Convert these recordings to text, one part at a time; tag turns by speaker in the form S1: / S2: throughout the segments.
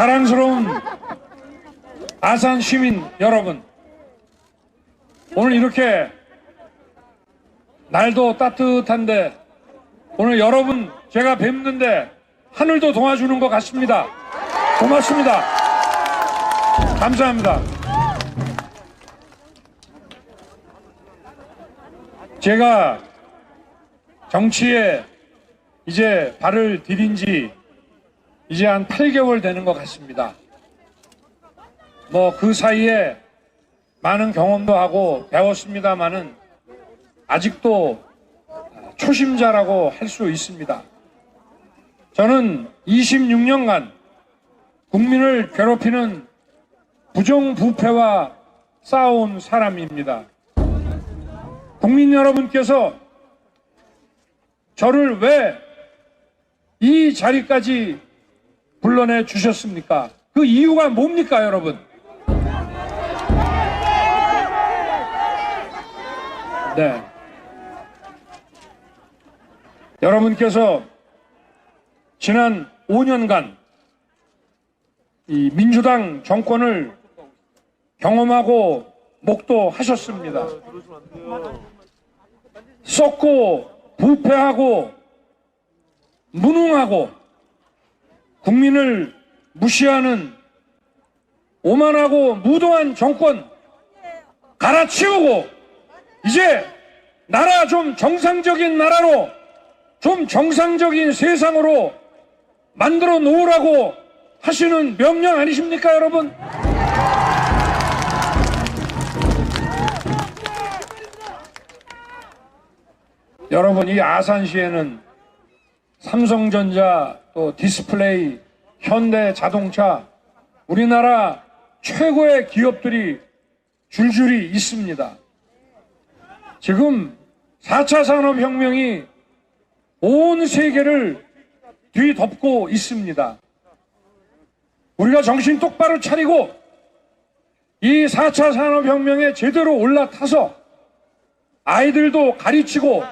S1: 자랑스러운 아산 시민 여러분, 오늘 이렇게 날도 따뜻한데 오늘 여러분 제가 뵙는데 하늘도 도와주는 것 같습니다. 고맙습니다. 감사합니다. 제가 정치에 이제 발을 디딘 지 이제 한 8개월 되는 것 같습니다. 뭐 그 사이에 많은 경험도 하고 배웠습니다마는 아직도 초심자라고 할 수 있습니다. 저는 26년간 국민을 괴롭히는 부정부패와 싸운 사람입니다. 국민 여러분께서 저를 왜 이 자리까지 불러내 주셨습니까? 그 이유가 뭡니까, 여러분? 네. 여러분께서 지난 5년간 이 민주당 정권을 경험하고 목도하셨습니다. 썩고 부패하고 무능하고 국민을 무시하는 오만하고 무도한 정권 갈아치우고 이제 나라 좀 정상적인 나라로 좀 정상적인 세상으로 만들어 놓으라고 하시는 명령 아니십니까 여러분? 여러분 이 아산시에는 삼성전자 또 디스플레이 현대 자동차 우리나라 최고의 기업들이 줄줄이 있습니다. 지금 4차 산업혁명이 온 세계를 뒤덮고 있습니다. 우리가 정신 똑바로 차리고 이 4차 산업혁명에 제대로 올라타서 아이들도 가르치고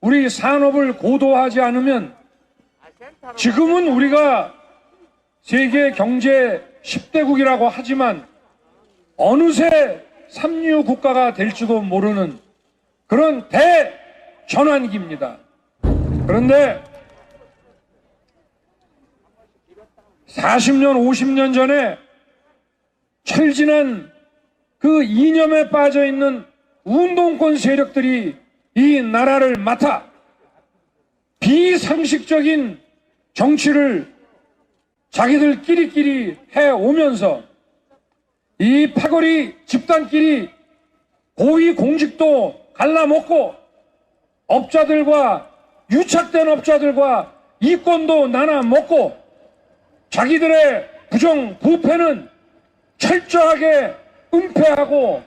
S1: 우리 산업을 고도화하지 않으면 지금은 우리가 세계 경제 10대국이라고 하지만 어느새 삼류 국가가 될지도 모르는 그런 대전환기입니다. 그런데 40년, 50년 전에 철진한 그 이념에 빠져 있는 운동권 세력들이 이 나라를 맡아 비상식적인 정치를 자기들끼리끼리 해 오면서 이 파거리 집단끼리 고위 공직도 갈라먹고 업자들과 유착된 업자들과 이권도 나눠 먹고 자기들의 부정 부패는 철저하게 은폐하고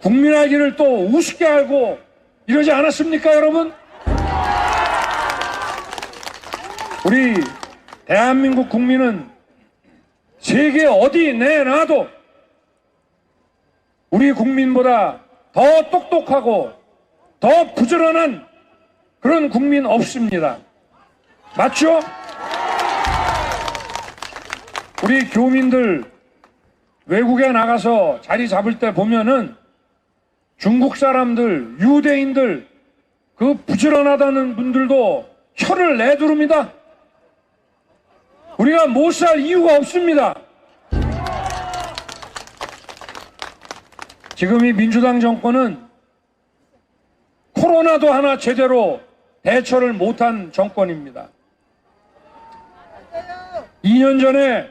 S1: 국민의 길을 또 우습게 알고 이러지 않았습니까 여러분? 우리 대한민국 국민은 세계 어디 내놔도 우리 국민보다 더 똑똑하고 더 부지런한 그런 국민 없습니다. 맞죠? 우리 교민들 외국에 나가서 자리 잡을 때 보면은 중국 사람들, 유대인들, 그 부지런하다는 분들도 혀를 내두릅니다. 우리가 못 살 이유가 없습니다. 지금 이 민주당 정권은 코로나도 하나 제대로 대처를 못한 정권입니다. 2년 전에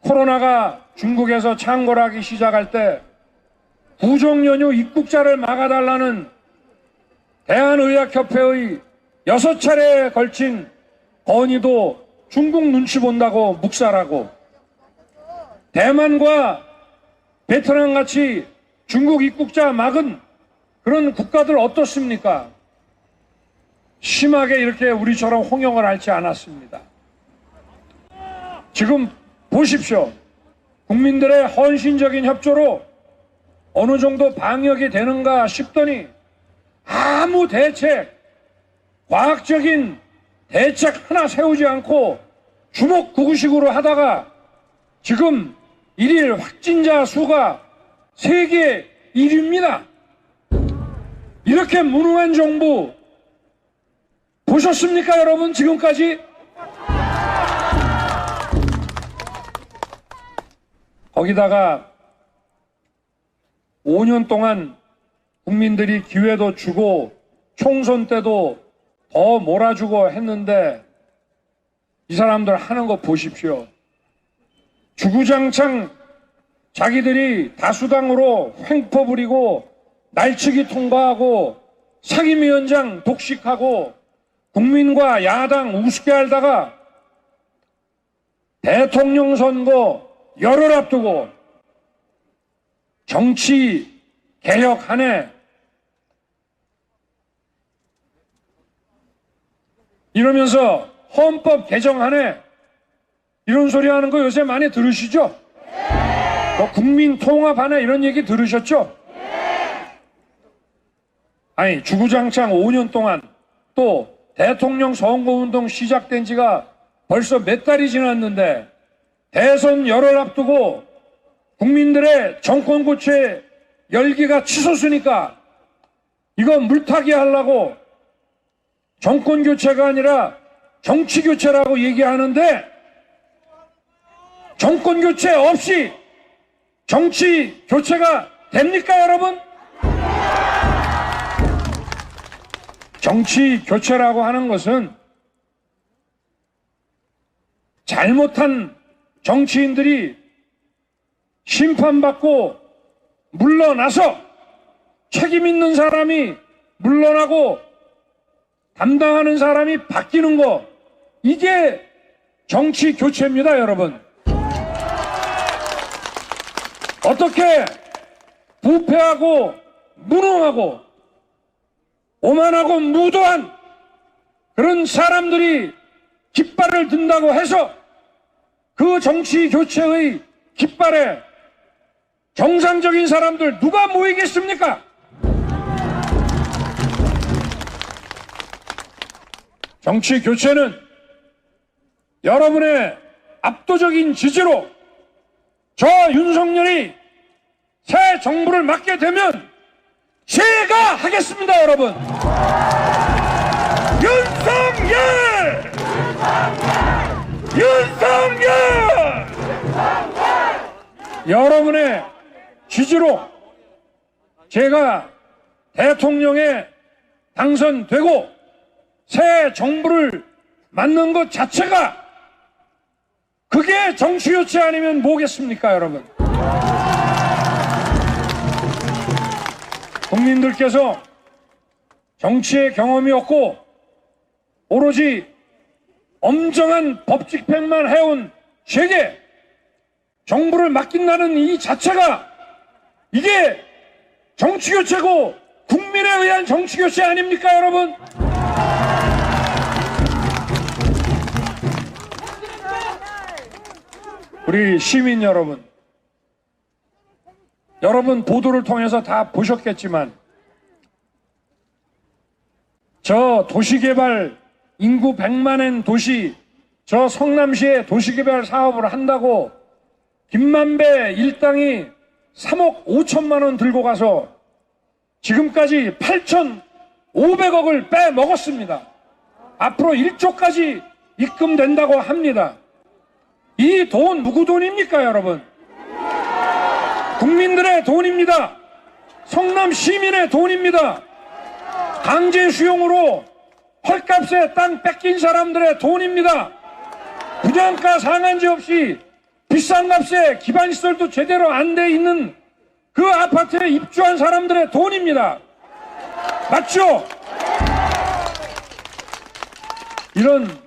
S1: 코로나가 중국에서 창궐하기 시작할 때 구정연휴 입국자를 막아달라는 대한의학협회의 여섯 차례에 걸친 건의도 중국 눈치 본다고 묵살하고 대만과 베트남 같이 중국 입국자 막은 그런 국가들 어떻습니까? 심하게 이렇게 우리처럼 홍역을 앓지 않았습니다. 지금 보십시오. 국민들의 헌신적인 협조로 어느 정도 방역이 되는가 싶더니 아무 대책, 과학적인 대책 하나 세우지 않고 주먹구구식으로 하다가 지금 일일 확진자 수가 세계 1위입니다. 이렇게 무능한 정부 보셨습니까, 여러분? 지금까지? 거기다가 5년 동안 국민들이 기회도 주고 총선 때도 더 몰아주고 했는데 이 사람들 하는 거 보십시오. 주구장창 자기들이 다수당으로 횡포 부리고 날치기 통과하고 상임위원장 독식하고 국민과 야당 우습게 알다가 대통령 선거 열흘 앞두고 정치 개혁안에 이러면서 헌법 개정안에 이런 소리 하는 거 요새 많이 들으시죠? 뭐 국민 통합안에 이런 얘기 들으셨죠? 아니 주구장창 5년 동안 또 대통령 선거운동 시작된 지가 벌써 몇 달이 지났는데 대선 열흘 앞두고 국민들의 정권 교체 열기가 치솟으니까 이거 물타기 하려고 정권 교체가 아니라 정치 교체라고 얘기하는데 정권 교체 없이 정치 교체가 됩니까 여러분? 정치 교체라고 하는 것은 잘못한 정치인들이 심판받고 물러나서 책임 있는 사람이 물러나고 담당하는 사람이 바뀌는 거 이게 정치 교체입니다 여러분 어떻게 부패하고 무능하고 오만하고 무도한 그런 사람들이 깃발을 든다고 해서 그 정치 교체의 깃발에 정상적인 사람들 누가 모이겠습니까? 정치 교체는 여러분의 압도적인 지지로 저 윤석열이 새 정부를 맡게 되면 제가 하겠습니다, 여러분. 윤석열! 윤석열! 여러분의 지지로 제가 대통령에 당선되고 새 정부를 맡는 것 자체가 그게 정치교체 아니면 뭐겠습니까, 여러분? 국민들께서 정치의 경험이 없고 오로지 엄정한 법 집행만 해온 제게 정부를 맡긴다는 이 자체가 이게 정치교체고 국민에 의한 정치교체 아닙니까, 여러분? 우리 시민 여러분, 여러분 보도를 통해서 다 보셨겠지만, 저 도시개발 인구 100만엔 도시, 저 성남시에 도시개발 사업을 한다고 김만배 일당이 3억 5천만 원 들고 가서 지금까지 8,500억을 빼먹었습니다. 앞으로 1조까지 입금된다고 합니다. 이 돈 누구 돈입니까, 여러분? 국민들의 돈입니다. 성남 시민의 돈입니다. 강제 수용으로 헐값에 땅 뺏긴 사람들의 돈입니다. 분양가 상한제 없이 비싼 값에 기반시설도 제대로 안 돼 있는 그 아파트에 입주한 사람들의 돈입니다. 맞죠? 이런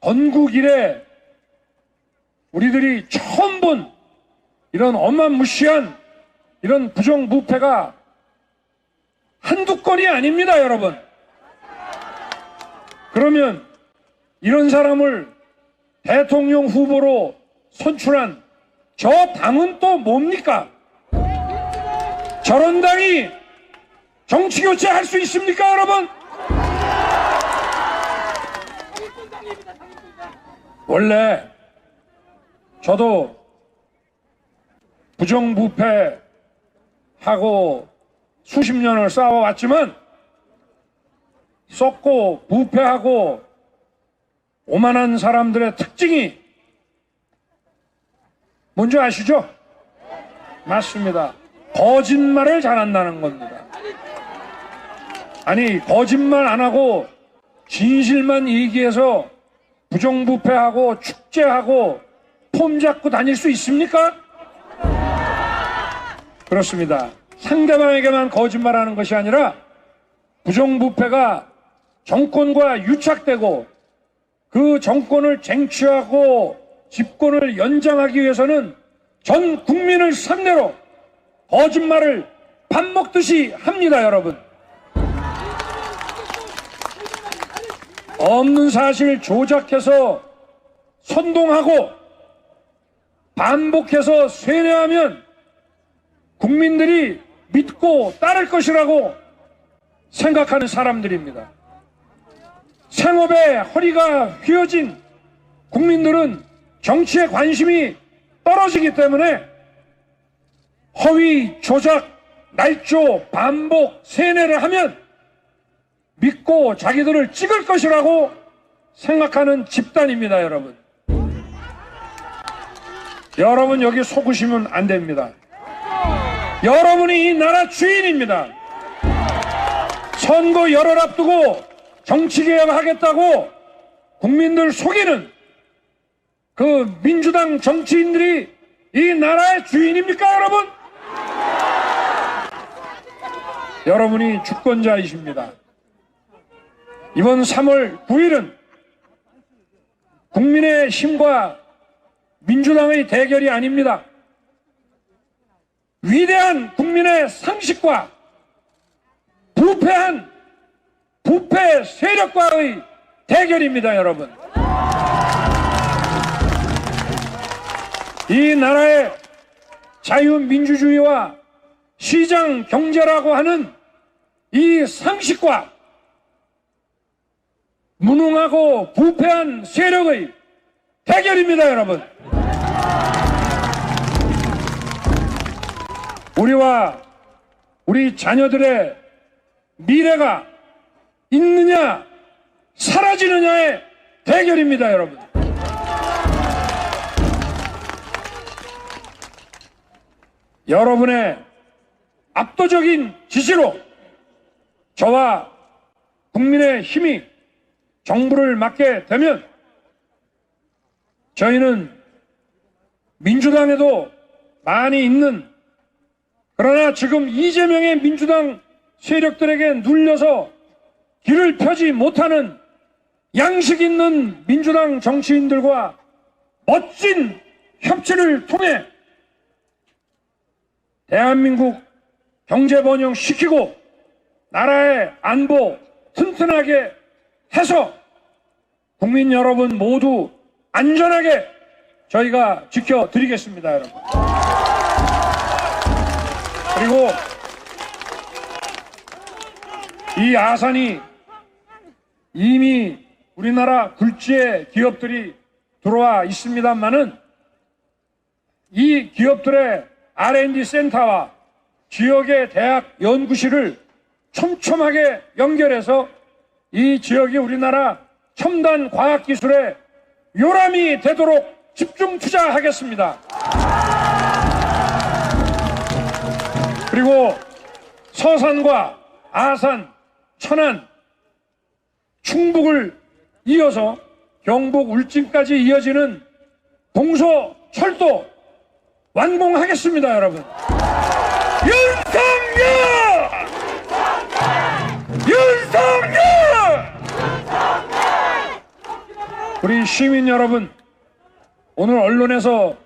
S1: 건국 이래 우리들이 처음 본 이런 어마무시한 이런 부정부패가 한두 건이 아닙니다, 여러분. 그러면 이런 사람을 대통령 후보로 선출한 저 당은 또 뭡니까? 저런 당이 정치교체 할 수 있습니까, 여러분? 원래 저도 부정부패하고 수십 년을 싸워왔지만 썩고 부패하고 오만한 사람들의 특징이 뭔지 아시죠? 맞습니다. 거짓말을 잘한다는 겁니다. 아니 거짓말 안 하고 진실만 얘기해서 부정부패하고 축제하고 폼 잡고 다닐 수 있습니까? 그렇습니다. 상대방에게만 거짓말하는 것이 아니라 부정부패가 정권과 유착되고 그 정권을 쟁취하고 집권을 연장하기 위해서는 전 국민을 상대로 거짓말을 밥 먹듯이 합니다, 여러분. 없는 사실 조작해서 선동하고 반복해서 세뇌하면 국민들이 믿고 따를 것이라고 생각하는 사람들입니다. 생업에 허리가 휘어진 국민들은 정치에 관심이 떨어지기 때문에 허위, 조작, 날조, 반복, 세뇌를 하면 믿고 자기들을 찍을 것이라고 생각하는 집단입니다, 여러분. 여러분 여기 속으시면 안 됩니다. 여러분이 이 나라 주인입니다. 선거 열흘 앞두고 정치개혁 하겠다고 국민들 속이는 그 민주당 정치인들이 이 나라의 주인입니까, 여러분? 여러분이 주권자이십니다. 이번 3월 9일은 국민의 힘과 민주당의 대결이 아닙니다. 위대한 국민의 상식과 부패한 부패 세력과의 대결입니다, 여러분. 이 나라의 자유민주주의와 시장 경제라고 하는 이 상식과 무능하고 부패한 세력의 대결입니다, 여러분. 우리와 우리 자녀들의 미래가 있느냐, 사라지느냐의 대결입니다, 여러분. 여러분의 압도적인 지지로 저와 국민의 힘이 정부를 맡게 되면 저희는 민주당에도 많이 있는 그러나 지금 이재명의 민주당 세력들에게 눌려서 길을 펴지 못하는 양식 있는 민주당 정치인들과 멋진 협치를 통해 대한민국 경제 번영 시키고 나라의 안보 튼튼하게 해서 국민 여러분 모두 안전하게 저희가 지켜드리겠습니다, 여러분. 그리고 이 아산이 이미 우리나라 굴지의 기업들이 들어와 있습니다만은 이 기업들의 R&D 센터와 지역의 대학 연구실을 촘촘하게 연결해서 이 지역이 우리나라 첨단 과학기술의 요람이 되도록 집중 투자하겠습니다. 그리고 서산과 아산, 천안, 충북을 이어서 경북 울진까지 이어지는 동서 철도 완공하겠습니다, 여러분. 윤석열! 윤석열! 우리 시민 여러분, 오늘 언론에서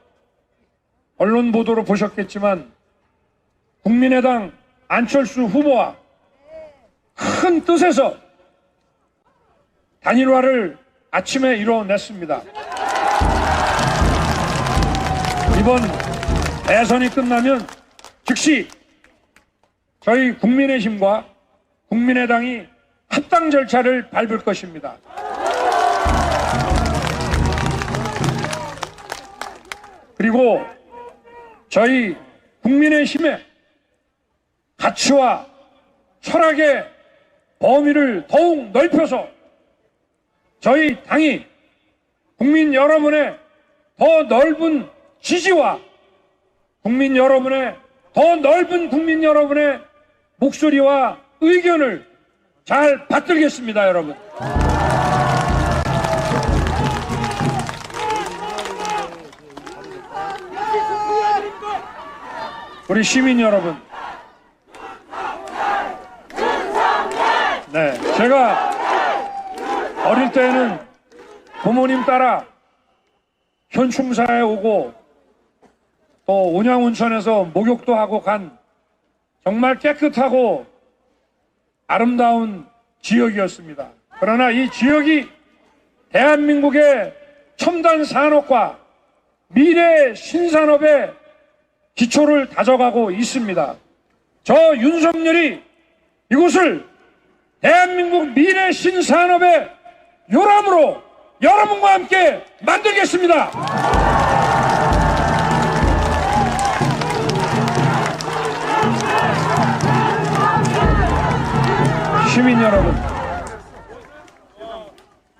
S1: 언론 보도로 보셨겠지만 국민의당 안철수 후보와 큰 뜻에서 단일화를 아침에 이뤄냈습니다. 이번 대선이 끝나면 즉시 저희 국민의힘과 국민의당이 합당 절차를 밟을 것입니다. 그리고 저희 국민의 힘의 가치와 철학의 범위를 더욱 넓혀서 저희 당이 국민 여러분의 더 넓은 지지와 국민 여러분의 더 넓은 국민 여러분의 목소리와 의견을 잘 받들겠습니다, 여러분. 우리 시민 여러분. 네, 제가 어릴 때는 부모님 따라 현충사에 오고 또 온양온천에서 목욕도 하고 간 정말 깨끗하고 아름다운 지역이었습니다. 그러나 이 지역이 대한민국의 첨단 산업과 미래 신산업의 기초를 다져가고 있습니다. 저 윤석열이 이곳을 대한민국 미래 신산업의 요람으로 여러분과 함께 만들겠습니다. 시민 여러분,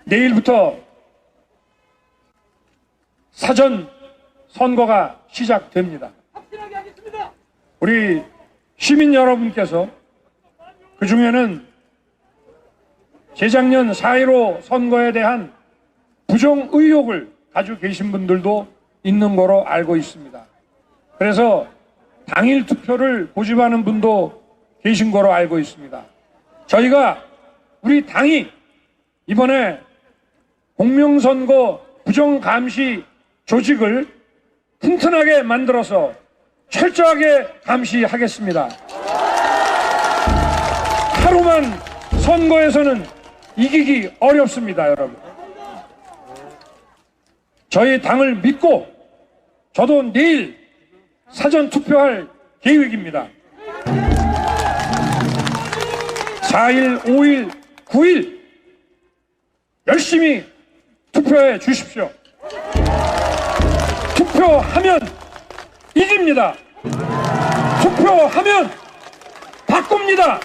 S1: 내일부터 사전 선거가 시작됩니다. 우리 시민 여러분께서 그 중에는 재작년 4.15 선거에 대한 부정 의혹을 가지고 계신 분들도 있는 거로 알고 있습니다. 그래서 당일 투표를 고집하는 분도 계신 거로 알고 있습니다. 저희가 우리 당이 이번에 공명선거 부정감시 조직을 튼튼하게 만들어서 철저하게 감시하겠습니다. 하루만 선거에서는 이기기 어렵습니다, 여러분. 저희 당을 믿고 저도 내일 사전 투표할 계획입니다. 4일, 5일, 9일 열심히 투표해 주십시오. 투표하면 이깁니다. 투표하면 바꿉니다.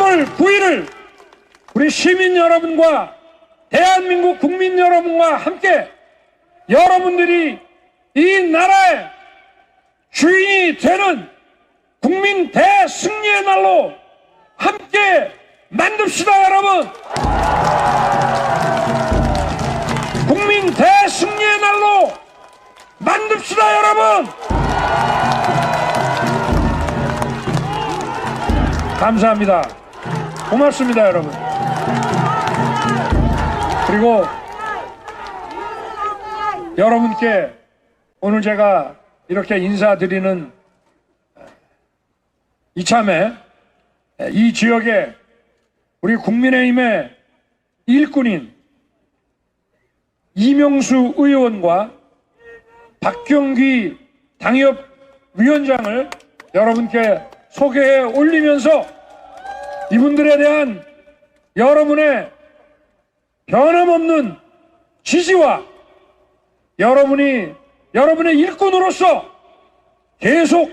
S1: 3월 9일을 우리 시민 여러분과 대한민국 국민 여러분과 함께 여러분들이 이 나라의 주인이 되는 국민 대승리의 날로 함께 만듭시다 여러분. 국민 대승리의 날로 만듭시다 여러분. 감사합니다 고맙습니다 여러분. 그리고 여러분께 오늘 제가 이렇게 인사드리는 이참에 이 지역에 우리 국민의힘의 일꾼인 이명수 의원과 박경기 당협 위원장을 여러분께 소개해 올리면서 이분들에 대한 여러분의 변함없는 지지와 여러분이 여러분의 일꾼으로서 계속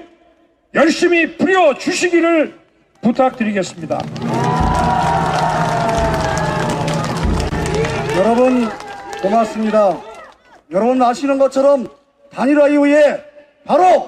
S1: 열심히 부려 주시기를 부탁드리겠습니다.
S2: 여러분 고맙습니다. 여러분 아시는 것처럼 단일화 이후에 바로